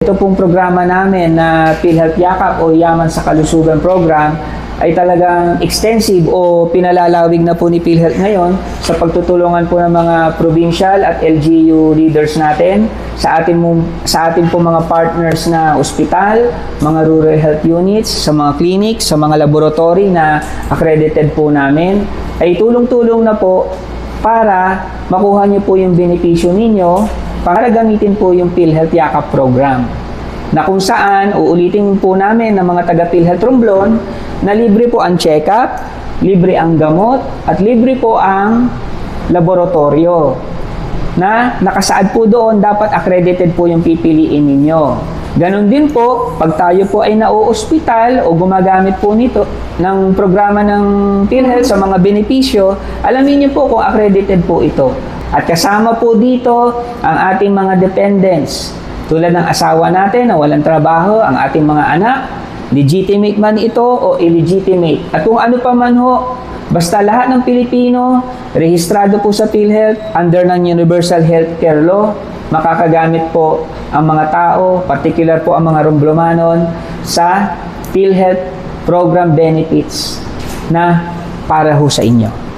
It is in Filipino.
Ito pong programa namin na PhilHealth Yakap o Yaman sa Kalusugan Program ay talagang extensive o pinalalawig na po ni PhilHealth ngayon sa pagtutulungan po ng mga provincial at LGU leaders natin sa atin sa atin po mga partners na ospital, mga rural health units, sa mga clinics, sa mga laboratory na accredited po namin. Ay tulong-tulong na po para makuha niyo po yung benepisyo ninyo para gamitin po yung PhilHealth Yakap program na kung saan uulitin po namin ng mga taga PhilHealth Romblon na libre po ang check-up, libre ang gamot, at libre po ang laboratorio na nakasaad po doon dapat accredited po yung pipiliin ninyo. Ganon din po, pag tayo po ay nauospital o gumagamit po nito ng programa ng PhilHealth sa mga benepisyo, alamin niyo po kung accredited po ito. At kasama po dito ang ating mga dependents. Tulad ng asawa natin na walang trabaho, ang ating mga anak, legitimate man ito o illegitimate. At kung ano pa man ho, basta lahat ng Pilipino, rehistrado po sa PhilHealth under ng Universal Healthcare Law, makakagamit po ang mga tao, particular po ang mga Rumblomanon, sa PhilHealth program benefits na para ho sa inyo.